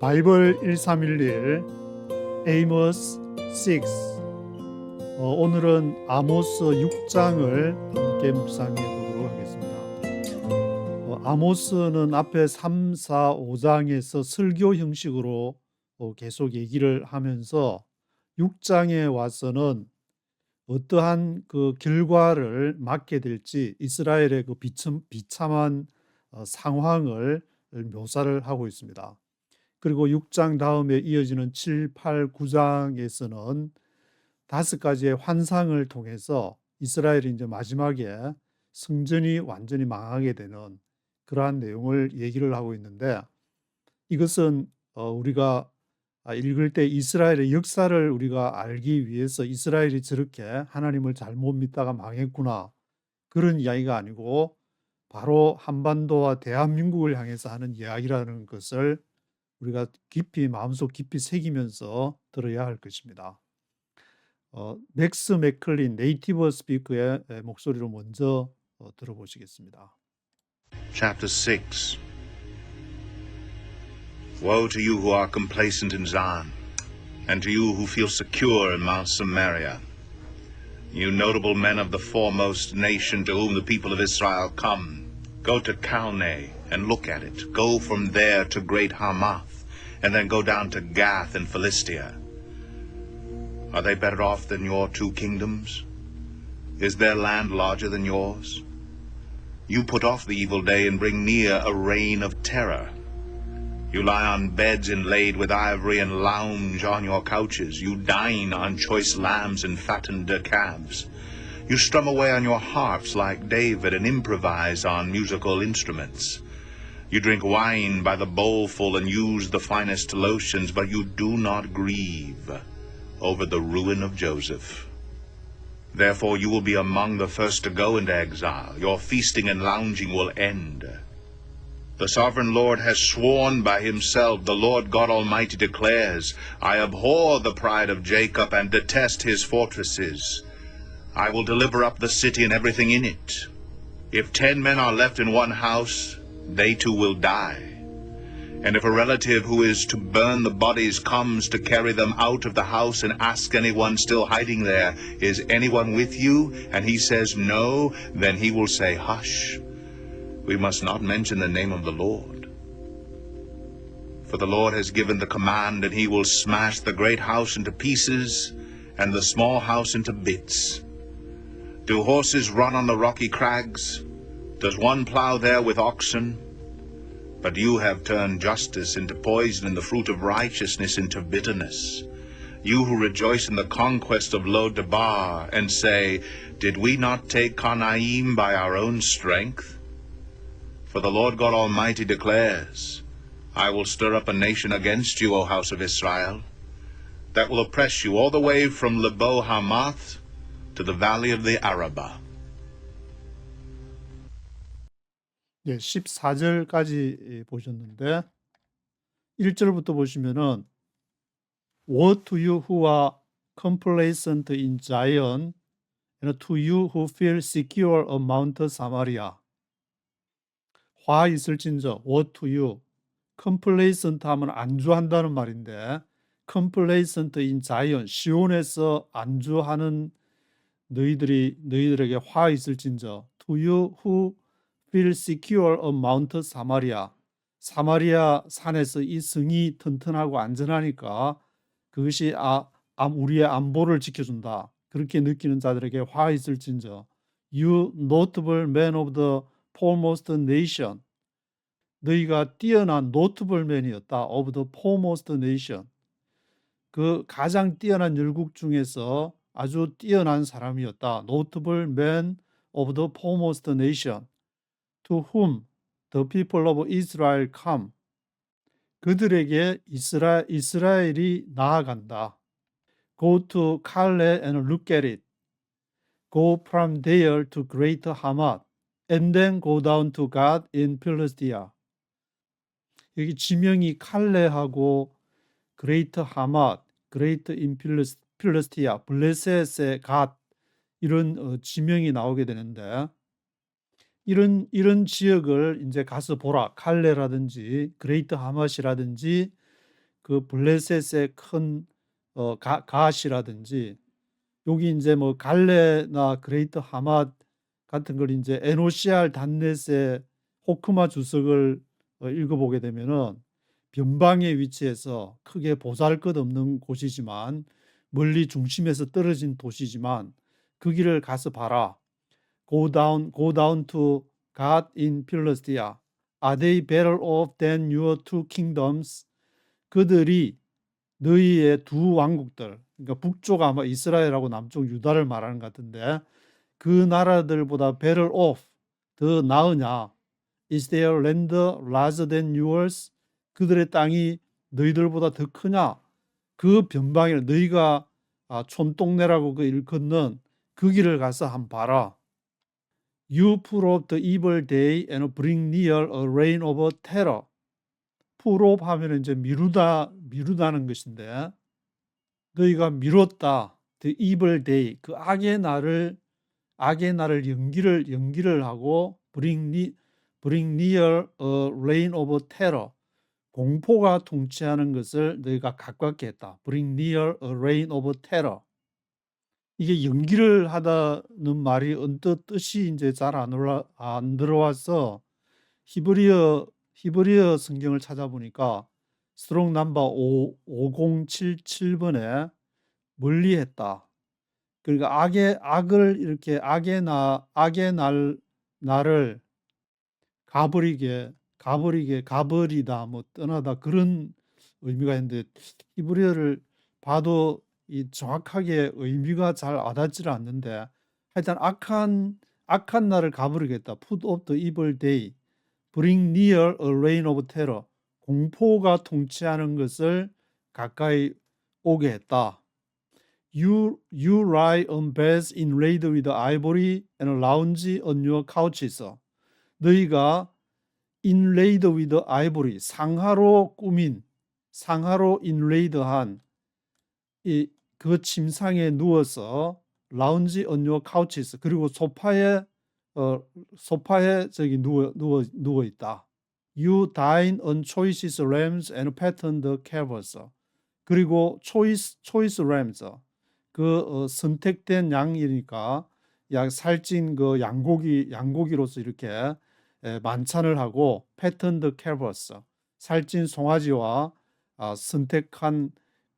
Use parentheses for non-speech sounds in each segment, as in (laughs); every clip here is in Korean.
바이블 1311 에이머스 6 어, 오늘은 아모스 6장을 함께 묵상해 보도록 하겠습니다. 어, 아모스는 앞에 3, 4, 5장에서 설교 형식으로 어, 계속 얘기를 하면서 6장에 와서는 어떠한 그 결과를 맞게 될지 이스라엘의 그 비참, 비참한 어, 상황을 묘사를 하고 있습니다. 그리고 6장 다음에 이어지는 7, 8, 9장에서는 다섯 가지의 환상을 통해서 이스라엘이 이제 마지막에 성전이 완전히 망하게 되는 그러한 내용을 얘기를 하고 있는데 이것은 어, 우리가 아, 읽을 때 이스라엘의 역사를 우리가 알기 위해서 이스라엘이 저렇게 하나님을 잘못 믿다가 망했구나. 그런 이야기가 아니고 바로 한반도와 대한민국을 향해서 하는 이야기라는 것을 우리가 깊이 마음속 깊이 새기면서 들어야 할 것입니다. 어, 맥스 맥클린 네이티브 스피커의 목소리로 먼저 어, 들어보시겠습니다. Chapter 6 Woe to you who are complacent in Zion, and to you who feel secure in Mount Samaria. You notable men of the foremost nation to whom the people of Israel come, go to Calne and look at it. Go from there to great Hamath, and then go down to Gath in Philistia. Are they better off than your two kingdoms? Is their land larger than yours? You put off the evil day and bring near a reign of terror. You lie on beds inlaid with ivory and lounge on your couches. You dine on choice lambs and fattened calves. You strum away on your harps like David and improvise on musical instruments. You drink wine by the bowlful and use the finest lotions, but you do not grieve over the ruin of Joseph. Therefore you will be among the first to go into exile. Your feasting and lounging will end. The sovereign Lord has sworn by himself, the Lord God Almighty declares, I abhor the pride of Jacob and detest his fortresses. I will deliver up the city and everything in it. If ten men are left in one house, they too will die. And if a relative who is to burn the bodies comes to carry them out of the house and ask anyone still hiding there, Is anyone with you? And he says no, then he will say, Hush. We must not mention the name of the Lord. For the Lord has given the command, and he will smash the great house into pieces and the small house into bits. Do horses run on the rocky crags? Does one plow there with oxen? But you have turned justice into poison and the fruit of righteousness into bitterness. You who rejoice in the conquest of Lo-Debar and say, Did we not take Carnaim by our own strength? For the Lord God Almighty declares, I will stir up a nation against you, O house of Israel, that will oppress you all the way from Lebo Hamath to the valley of the Arabah. 예, 14절까지 보셨는데 1절부터 보시면은 Woe to you who are complacent in Zion and to you who feel secure on Mount Samaria. 화 있을진저 Woe to you complacent 하면 안주한다는 말인데 complacent in Zion 시온에서 안주하는 너희들이 너희들에게 화 있을진저 to you who feel secure on Mount Samaria. 사마리아 산에서 이 성이 튼튼하고 안전하니까 그것이 아, 암- 우리의 안보를 지켜준다. 그렇게 느끼는 자들에게 화 있을진저. You notable men of the foremost nation. 너희가 뛰어난 notable men이었다. Of the foremost nation. 그 가장 뛰어난 열국 중에서 아주 뛰어난 사람이었다. Notable men of the foremost nation. To whom the people of Israel come. 그들에게 이스라, 이스라엘이 나아간다. Go to Calne and look at it. Go from there to Great Hamath, and then go down to God in Philistia. 여기 지명이 칼레하고 Great Hamath, Great in Philistia, 블레셋의 갓 이런 어, 지명이 나오게 되는데 이런 이런 지역을 이제 가서 보라. 칼레라든지 그레이트 하맛이라든지 그 블레셋의 큰 어, 가, 갓이라든지 여기 이제 뭐 갈레나 그레이트 하맛 같은 걸 이제 에노시알 단넷의 호크마 주석을 어, 읽어보게 되면은 변방의 위치에서 크게 보잘것없는 곳이지만 멀리 중심에서 떨어진 도시지만 그 길을 가서 봐라. Go down, go down to God in Philistia. Are they better off than your two kingdoms? 그들이 너희의 두 왕국들, 그러니까 북쪽 아마 이스라엘하고 남쪽 유다를 말하는 것 같은데 그 나라들보다 better off, 더 나으냐? Is their land larger than yours? 그들의 땅이 너희들보다 더 크냐? 그 변방에 너희가 아, 촌동네라고 그 일컫는 그 길을 가서 한 봐라. You off the evil day and bring near a reign of terror. off 하면 이제 미루다 미루다는 것인데 너희가 미뤘다. the evil day 그 악의 날을 악의 날을 연기를 연기를 하고 bring bring near a reign of terror 공포가 통치하는 것을 너희가 가깝게 했다. bring near a reign of terror 이게 연기를 하다는 말이 언뜻 뜻이 이제 잘 안 올라 안 들어와서 히브리어 히브리어 성경을 찾아보니까 스트롱 넘버 5077 번에 멀리했다. 그러니까 악의 악을 이렇게 악의 나 악의 날 날을 가버리게 가버리게 가버리다 뭐 떠나다 그런 의미가 있는데 히브리어를 봐도 이 정확하게 의미가 잘 와닿지를 않는데 하여튼 악한 악한 날을 가버리겠다. Put off the evil day. Bring near a reign of terror. 공포가 통치하는 것을 가까이 오게 했다. You, you lie on beds inlaid with ivory and lounge on your couches. 너희가 inlaid with ivory, 상하로 꾸민, 상하로 inlaid한 이 그 침상에 누워서 라운지 your couches 그리고 소파에 어 소파에 저기 누워 누워 누워 있다. You dine on choices lambs and patterned calves. 그리고 choice choice lambs 그 어, 선택된 양이니까 약 살찐 그 양고기 양고기로서 이렇게 에, 만찬을 하고 patterned calves 살찐 송아지와 아, 선택한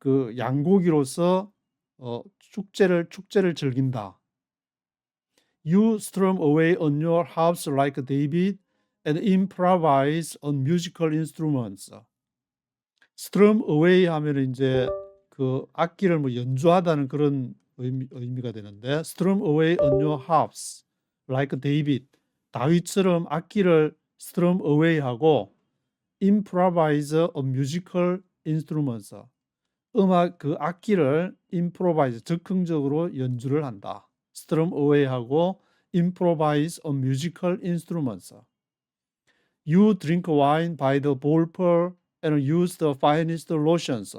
그 양고기로서 어, 축제를 축제를 즐긴다. You strum away on your harps like David and improvise on musical instruments. strum away 하면 이제 그 악기를 뭐 연주하다는 그런 의미, 의미가 되는데 strum away on your harps like David. 다윗처럼 악기를 strum away 하고 improvise on musical instruments. 음악 그 악기를 improvise 즉흥적으로 연주를 한다. strum away 하고 improvise on musical instruments. You drink wine by the bowlful and use the finest lotions.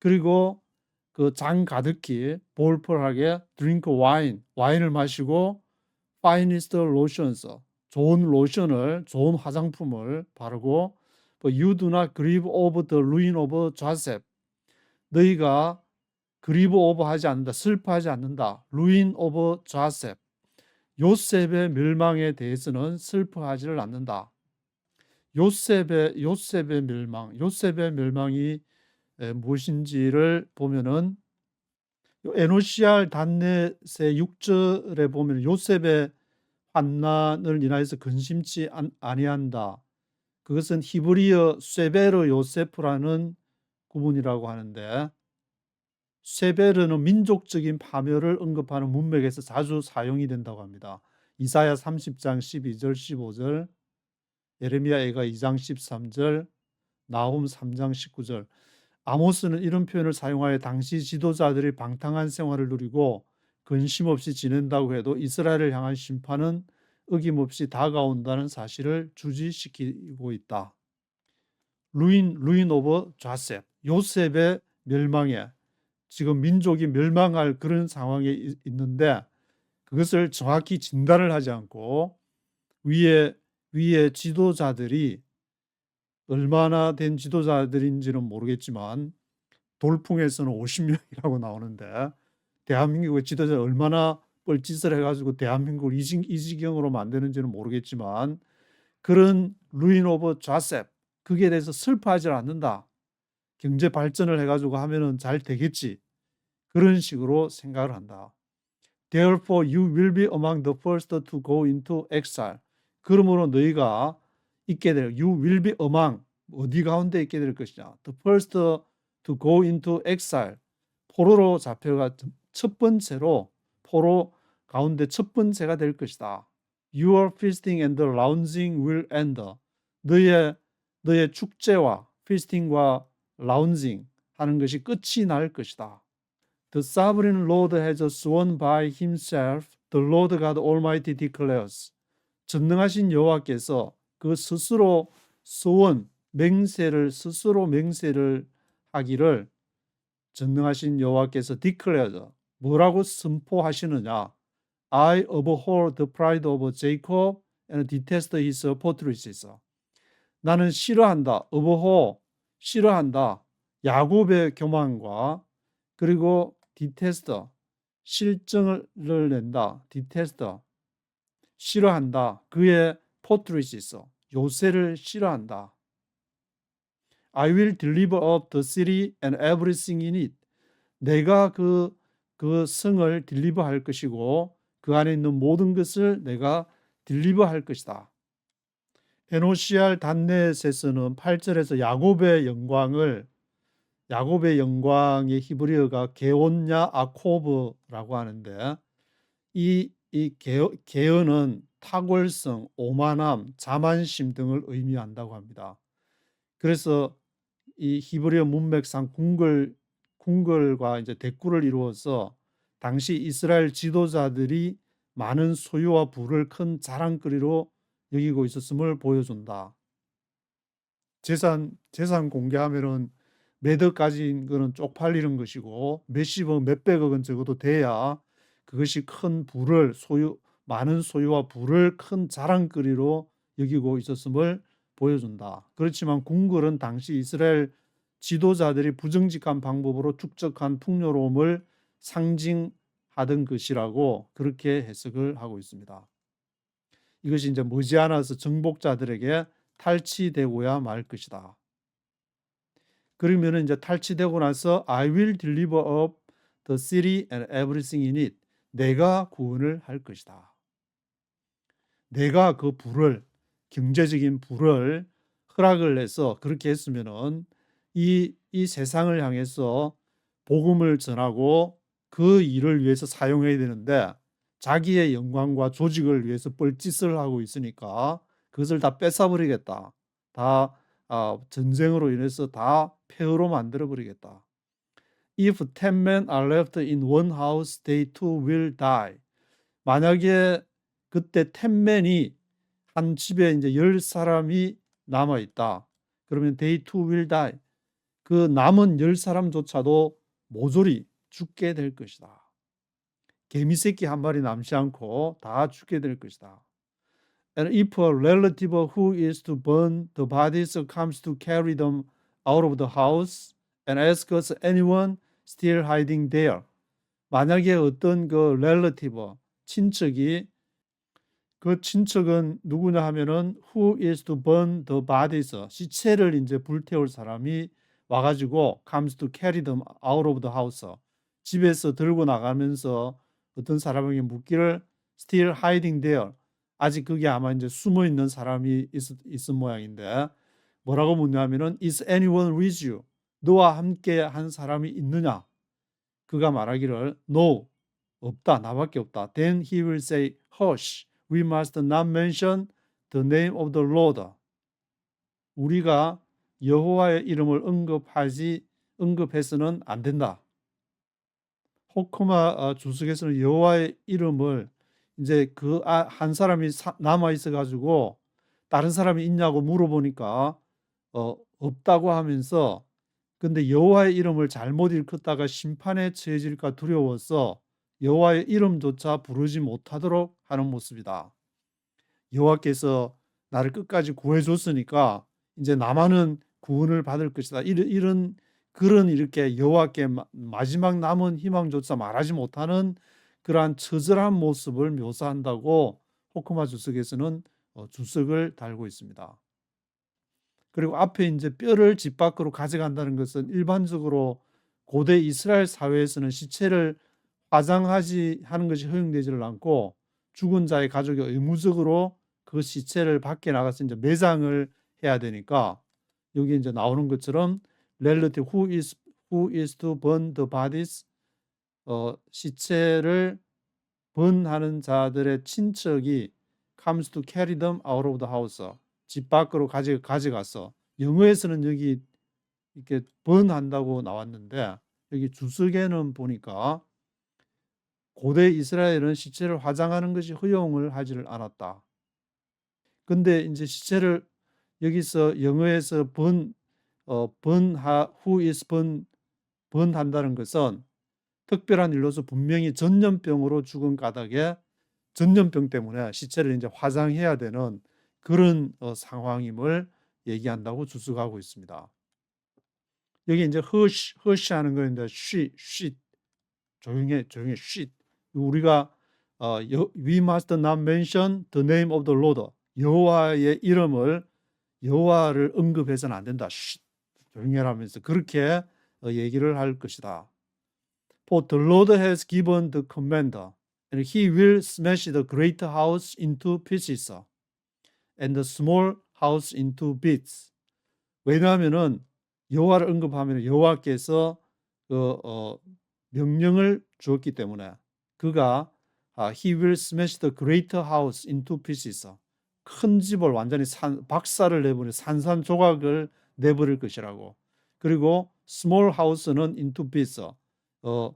그리고 그 장 가득히 볼풀하게 drink wine, 와인을 마시고 finest lotions, 좋은 로션을, 좋은 화장품을 바르고 but you do not grieve over the ruin of Joseph. 너희가 그리브 오버 하지 않는다. 슬퍼하지 않는다. 루인 오버 좌셉. 요셉의 멸망에 대해서는 슬퍼하지를 않는다. 요셉의 요셉의 멸망, 요셉의 멸망이 에, 무엇인지를 보면은 요 에노시알 단넷의 6절에 보면 요셉의 환난을 인하여서 근심치 안- 아니한다. 그것은 히브리어 쇠베르 요세프라는 구문이라고 하는데 쇠베르는 민족적인 파멸을 언급하는 문맥에서 자주 사용이 된다고 합니다. 이사야 30장 12절 15절 예레미야 애가 2장 13절 나훔 3장 19절 아모스는 이런 표현을 사용하여 당시 지도자들이 방탕한 생활을 누리고 근심 없이 지낸다고 해도 이스라엘을 향한 심판은 어김없이 다가온다는 사실을 주지시키고 있다. 루인 루인 오버 좌셉 요셉의 멸망에 지금 민족이 멸망할 그런 상황에 이- 있는데 그것을 정확히 진단을 하지 않고 위에 위에 지도자들이 얼마나 된 지도자들인지는 모르겠지만 돌풍에서는 50명이라고 나오는데 대한민국의 지도자 얼마나 뻘짓을 해가지고 대한민국을 이, 지- 이 지경으로 만드는지는 모르겠지만 그런 루인 오브 좌셉 그게 대해서 슬퍼하지 않는다. 경제 발전을 해가지고 하면은 잘 되겠지. 그런 식으로 생각을 한다. Therefore you will be among the first to go into exile. 그러므로 너희가 있게 될 you will be among 어디 가운데 있게 될 것이냐. The first to go into exile. 포로로 잡혀가 첫 번째로 포로 가운데 첫 번째가 될 것이다. Your feasting and lounging will end. 너의 너의 축제와 feasting과 lounging 하는 것이 끝이 날 것이다. The sovereign Lord has sworn by himself, the Lord God Almighty declares. 전능하신 여호와께서 그 스스로 소원 맹세를 스스로 맹세를 하기를 전능하신 여호와께서 declares 뭐라고 선포하시느냐? I abhor the pride of Jacob and detest his fortresses. 나는 싫어한다. abhor 싫어한다. 야곱의 교만과 그리고 detest 실증을 낸다. detest 싫어한다. 그의 fortresses 요새를 싫어한다. I will deliver up the city and everything in it. 내가 그, 그 성을 딜리버 할 것이고 그 안에 있는 모든 것을 내가 딜리버 할 것이다. 에노시알 단넷에서는 8절에서 야곱의 영광을 야곱의 영광의 히브리어가 게온냐 아코브라고 하는데 이, 이 게, 게언은 탁월성, 오만함, 자만심 등을 의미한다고 합니다. 그래서 이 히브리어 문맥상 궁궐 궁궐과 이제 대꾸를 이루어서 당시 이스라엘 지도자들이 많은 소유와 부를 큰 자랑거리로 여기고 있었음을 보여준다. 재산 재산 공개하면은 몇 억까지인 거는 쪽팔리는 것이고 몇십억 몇백억은 적어도 돼야 그것이 큰 부를 소유 많은 소유와 부를 큰 자랑거리로 여기고 있었음을 보여준다. 그렇지만 궁궐은 당시 이스라엘 지도자들이 부정직한 방법으로 축적한 풍요로움을 상징하던 것이라고 그렇게 해석을 하고 있습니다. 이것이 이제 머지않아서 정복자들에게 탈취되고야 말 것이다. 그러면은 이제 탈취되고 나서 I will deliver up the city and everything in it. 내가 구원을 할 것이다. 내가 그 불을 경제적인 불을 허락을 해서 그렇게 했으면은 이, 이 세상을 향해서 복음을 전하고 그 일을 위해서 사용해야 되는데 자기의 영광과 조직을 위해서 뻘짓을 하고 있으니까 그것을 다 뺏어버리겠다. 다 아, 전쟁으로 인해서 다 폐허로 만들어 버리겠다. If ten men are left in one house, they too will die. 만약에 그때 텐맨이 한 집에 이제 열 사람이 남아 있다. 그러면 they too will die. 그 남은 열 사람조차도 모조리 죽게 될 것이다. 개미 새끼 한 마리 남지 않고 다 죽게 될 것이다. And if a relative who is to burn the bodies comes to carry them out of the house and asks anyone still hiding there. 만약에 어떤 그 relative 친척이 그 친척은 누구냐 하면은 who is to burn the bodies 시체를 이제 불태울 사람이 와가지고 comes to carry them out of the house 집에서 들고 나가면서 어떤 사람에게 묻기를 still hiding there. 아직 그게 아마 이제 숨어 있는 사람이 있, 있은 모양인데 뭐라고 묻냐면은 is anyone with you? 너와 함께 한 사람이 있느냐? 그가 말하기를 no 없다. 나밖에 없다. Then he will say hush. We must not mention the name of the Lord. 우리가 여호와의 이름을 언급하지 언급해서는 안 된다. 호크마 어, 주석에서는 여호와의 이름을 이제 그 한 사람이 남아 있어 가지고 다른 사람이 있냐고 물어보니까 어, 없다고 하면서 근데 여호와의 이름을 잘못 일컫다가 심판에 처해질까 두려워서 여호와의 이름조차 부르지 못하도록 하는 모습이다. 여호와께서 나를 끝까지 구해줬으니까 이제 나만은 구원을 받을 것이다. 이런 이런 그런 이렇게 여호와께 마- 마지막 남은 희망조차 말하지 못하는 그러한 처절한 모습을 묘사한다고 호크마 주석에서는 어, 주석을 달고 있습니다. 그리고 앞에 이제 뼈를 집 밖으로 가져간다는 것은 일반적으로 고대 이스라엘 사회에서는 시체를 화장하지 하는 것이 허용되지를 않고 죽은 자의 가족이 의무적으로 그 시체를 밖에 나가서 이제 매장을 해야 되니까 여기 이제 나오는 것처럼 relative who is who is to burn the bodies 어, 시체를 번하는 자들의 친척이 comes to carry them out of the house 집 밖으로 가져 가져가서 영어에서는 여기 이렇게 번한다고 나왔는데 여기 주석에는 보니까 고대 이스라엘은 시체를 화장하는 것이 허용을 하지를 않았다. 근데 이제 시체를 여기서 영어에서 번, 어, 번하, who is 번, 번한다는 것은 특별한 일로서 분명히 전염병으로 죽은 까닭에 전염병 때문에 시체를 이제 화장해야 되는 그런 어, 상황임을 얘기한다고 주석하고 있습니다. 여기 이제 허쉬, 허쉬 하는 거인데 쉬, 쉬 조용해, 조용해, 쉬 우리가 어, 여- we must not mention the name of the Lord 여호와의 이름을 여호와를 언급해서는 안 된다. 쉿, 조용해라면서 그렇게 어, 얘기를 할 것이다. For the Lord has given the command, and He will smash the great house into pieces, and the small house into bits. 왜냐하면은 여호와를 언급하면 여호와께서 그 어, 명령을 주었기 때문에 그가 아, He will smash the great house into pieces. 큰 집을 완전히 산, 박살을 내버려 산산조각을 내버릴 것이라고. 그리고 small house는 into bits. 어,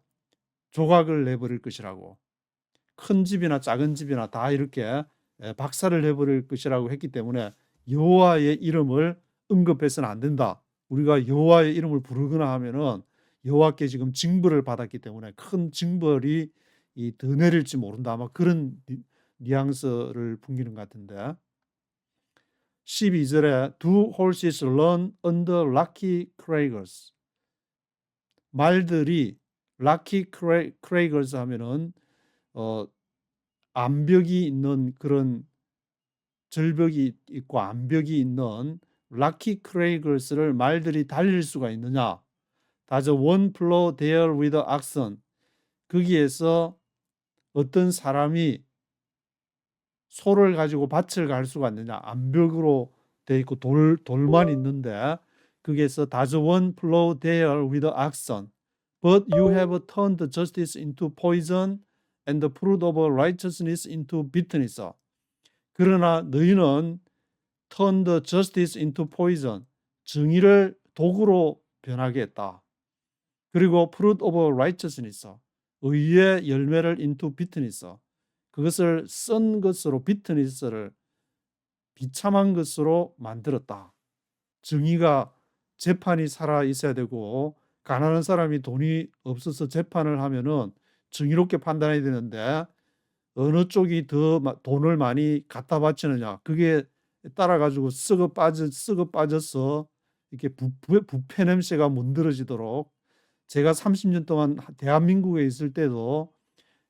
조각을 내버릴 것이라고. 큰 집이나 작은 집이나 다 이렇게 에, 박살을 내버릴 것이라고 했기 때문에 여호와의 이름을 언급해서는 안 된다. 우리가 여호와의 이름을 부르거나 하면은 여호와께 지금 징벌을 받았기 때문에 큰 징벌이 이더 내릴지 모른다. 아마 그런 뉘- 뉘앙스를 풍기는 것 같은데. 12절에 two horses run under lucky craigers. 말들이 lucky cra- craigers 하면은 어 암벽이 있는 그런 절벽이 있고 암벽이 있는 lucky craigers를 말들이 달릴 수가 있느냐? Does one plow there with oxen? 거기에서 어떤 사람이 소를 가지고 밭을 갈 수가 있느냐? 암벽으로 돼 있고 돌 돌만 있는데 거기에서 does one plow there with oxen? But you have turned justice into poison and the fruit of righteousness into bitterness. 그러나 너희는 turned justice into poison. 정의를 독으로 변하게 했다. 그리고 fruit of righteousness. 의의 열매를 into bitterness. 그것을 쓴 것으로 bitterness를 비참한 것으로 만들었다. 정의가 재판이 살아 있어야 되고 가난한 사람이 돈이 없어서 재판을 하면은 정의롭게 판단해야 되는데 어느 쪽이 더 마- 돈을 많이 갖다 바치느냐 그게 따라 가지고 썩어 빠져 썩어 빠져서 이렇게 부, 부, 부패 냄새가 문드러지도록 제가 30년 동안 하- 대한민국에 있을 때도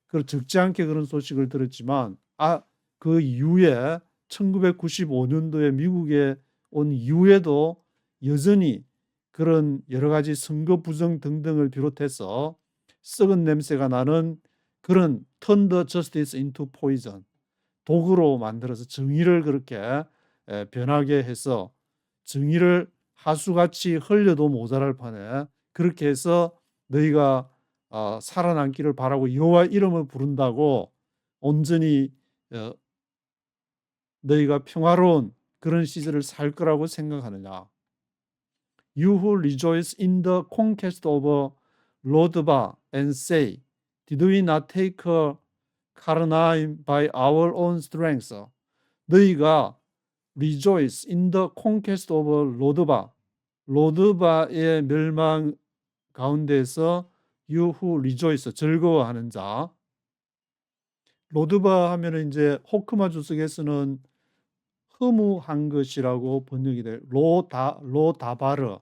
그 적지 않게 그런 소식을 들었지만 아 그 이후에 1995년도에 미국에 온 이후에도 여전히 그런 여러 가지 선거 부정 등등을 비롯해서 썩은 냄새가 나는 그런 turn the justice into poison 독으로 만들어서 정의를 그렇게 에, 변하게 해서 정의를 하수같이 흘려도 모자랄 판에 그렇게 해서 너희가 어, 살아남기를 바라고 여호와 이름을 부른다고 온전히 어, 너희가 평화로운 그런 시절을 살 거라고 생각하느냐? You who rejoice in the conquest of Lodba and say, Did we not take Karnaim by our own strength? 너희가 rejoice in the conquest of Lodba, 로드바의 멸망 가운데서 who rejoice 즐거워하는 자. 로드바 하면은 이제 호크마 주석에서는 허무한 것이라고 번역이 돼 로다 로다바르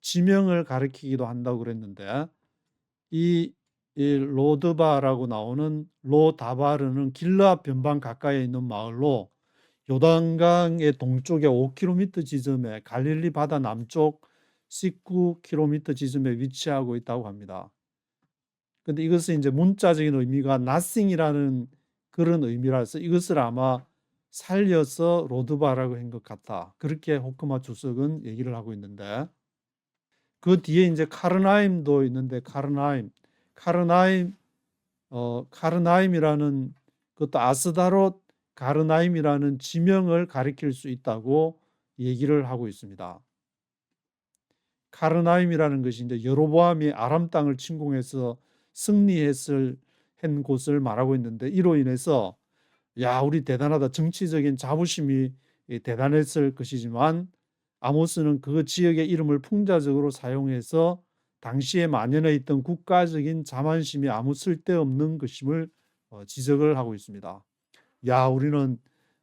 지명을 가리키기도 한다고 그랬는데 이, 이 로드바라고 나오는 로다바르는 길라 변방 가까이에 있는 마을로 요단강의 동쪽에 5km 지점에 갈릴리 바다 남쪽 19km 지점에 위치하고 있다고 합니다. 근데 이것은 이제 문자적인 의미가 nothing이라는 그런 의미라서 이것을 아마 살려서 로드바라고 한 것 같다. 그렇게 호크마 주석은 얘기를 하고 있는데 그 뒤에 이제 카르나임도 있는데 카르나임, 카르나임, 어 카르나임이라는 그것도 아스다롯 가르나임이라는 지명을 가리킬 수 있다고 얘기를 하고 있습니다. 카르나임이라는 것이 이제 여로보암이 아람 땅을 침공해서 승리했을 한 곳을 말하고 있는데 이로 인해서 야 우리 대단하다 정치적인 자부심이 이 대단했을 것이지만 아모스는 그 지역의 이름을 풍자적으로 사용해서 당시에 만연해 있던 국가적인 자만심이 아무 쓸데없는 것임을 어, 지적을 하고 있습니다. 야 우리는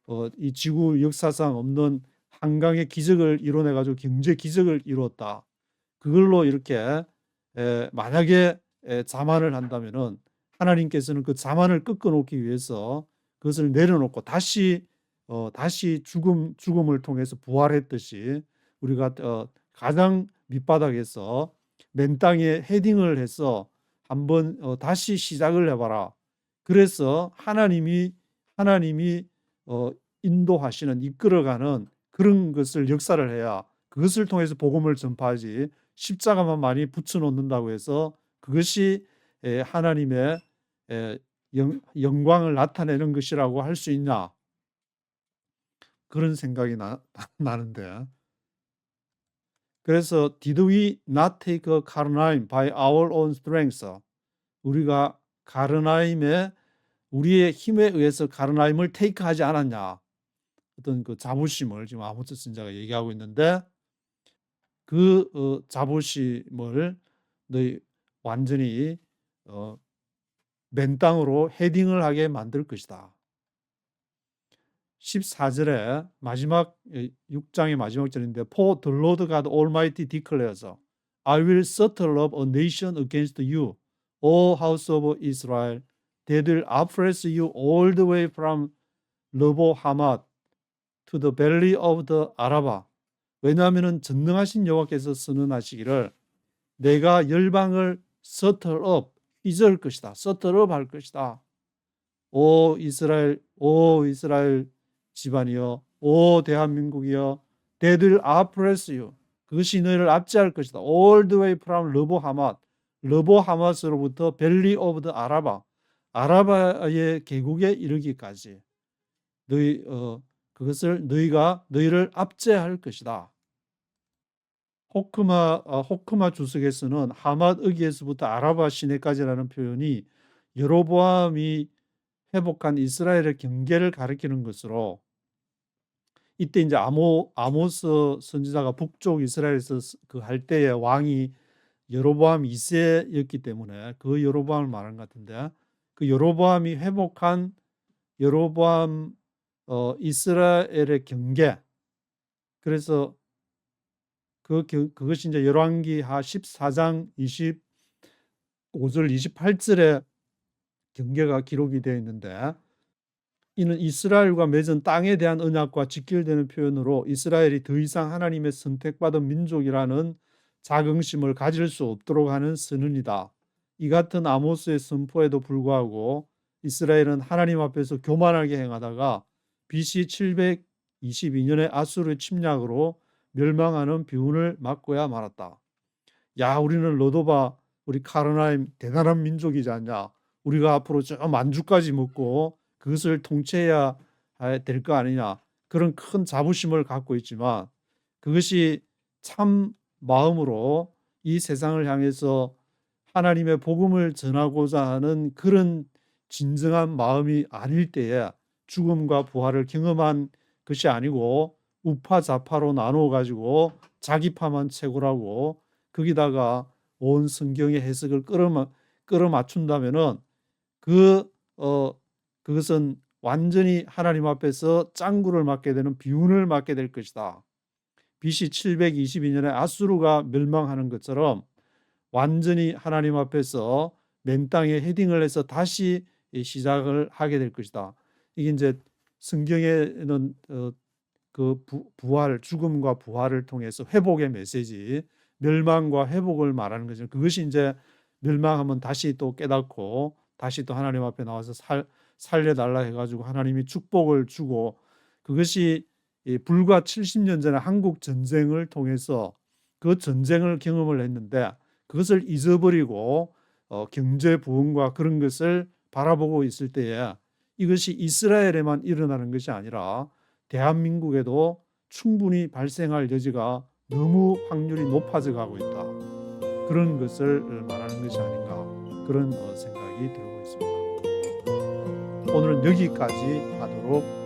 어, 이 지구 역사상 없는 한강의 기적을 이뤄내 가지고 경제 기적을 이루었다. 그걸로 이렇게 에, 만약에 에, 자만을 한다면은 하나님께서는 그 자만을 꺾어놓기 위해서 그것을 내려놓고 다시 어, 다시 죽음 죽음을 통해서 부활했듯이 우리가 어, 가장 밑바닥에서 맨 땅에 헤딩을 해서 한번 어, 다시 시작을 해봐라. 그래서 하나님이 하나님이 어, 인도하시는 이끌어가는 그런 것을 역사를 해야 그것을 통해서 복음을 전파하지 십자가만 많이 붙여놓는다고 해서 그것이 에, 하나님의 에, 영, 영광을 나타내는 것이라고 할 수 있냐 그런 생각이 나, (laughs) 나는데. 그래서 did we not take a Carnaim by our own strength 우리가 가르나임의 우리의 힘에 의해서 가르나임을 테이크하지 않았냐? 어떤 그 자부심을 지금 아모스 선자가 얘기하고 있는데 그 어, 자부심을 너희 완전히 어, 맨 땅으로 헤딩을 하게 만들 것이다. 14절에 마지막 6장의 마지막 절인데 For the Lord God Almighty declares I will settle up a nation against you, O house of Israel, that will oppress you all the way from Lebo Hamat to the valley of the Araba. 왜냐하면은 전능하신 여호와께서 선언하시기를 내가 열방을 up 휘저을 것이다. up 할 것이다. 오 이스라엘 오 이스라엘 집안이여 오 대한민국이여 oppress you. 그것이 너희를 압제할 것이다. all the way from 러보 하맛 러보 하맛으로부터 벨리 오브 더 아라바 아라바의 계곡에 이르기까지 너희 어 그것을 너희가 너희를 압제할 것이다. 호크마 어, 호크마 주석에서는 하맛 어기에서부터 아라바 시내까지라는 표현이 여로보암이 회복한 이스라엘의 경계를 가리키는 것으로 이때 이제 아모 아모스 선지자가 북쪽 이스라엘에서 그 할 때의 왕이 여로보암 2세였기 때문에 그 여로보암을 말한 것 같은데 그 여로보암이 회복한 여로보암 어, 이스라엘의 경계. 그래서 그 그것이 이제 열왕기하 14장 25절 28절에 경계가 기록이 되어 있는데 이는 이스라엘과 맺은 땅에 대한 언약과 직결되는 표현으로 이스라엘이 더 이상 하나님의 선택받은 민족이라는 자긍심을 가질 수 없도록 하는 선언이다. 이 같은 아모스의 선포에도 불구하고 이스라엘은 하나님 앞에서 교만하게 행하다가 BC 722년의 아수르 침략으로 멸망하는 비운을 맞고야 말았다. 야, 우리는 로도바, 우리 카르나임 대단한 민족이지 않냐. 우리가 앞으로 저 만주까지 먹고 그것을 통치해야 될 거 아니냐. 그런 큰 자부심을 갖고 있지만 그것이 참 마음으로 이 세상을 향해서 하나님의 복음을 전하고자 하는 그런 진정한 마음이 아닐 때에 죽음과 부활을 경험한 것이 아니고 우파 좌파로 나누어 가지고 자기 파만 최고라고 거기다가 온 성경의 해석을 끌어 끌어 맞춘다면은 그 어 그것은 완전히 하나님 앞에서 짱구를 맞게 되는 비운을 맞게 될 것이다. BC 722년에 아수르가 멸망하는 것처럼 완전히 하나님 앞에서 맨 땅에 헤딩을 해서 다시 이 시작을 하게 될 것이다. 이게 이제 성경에는 어, 그 부, 부활, 죽음과 부활을 통해서 회복의 메시지, 멸망과 회복을 말하는 거죠. 그것이 이제 멸망하면 다시 또 깨닫고 다시 또 하나님 앞에 나와서 살, 살려달라 해가지고 하나님이 축복을 주고 그것이 이 불과 70년 전에 한국 전쟁을 통해서 그 전쟁을 경험을 했는데 그것을 잊어버리고 어, 경제 부흥과 그런 것을 바라보고 있을 때에 이것이 이스라엘에만 일어나는 것이 아니라 대한민국에도 충분히 발생할 여지가 너무 확률이 높아져 가고 있다. 그런 것을 말하는 것이 아닌가 그런 어, 생각이 들고 있습니다. 오늘은 여기까지 하도록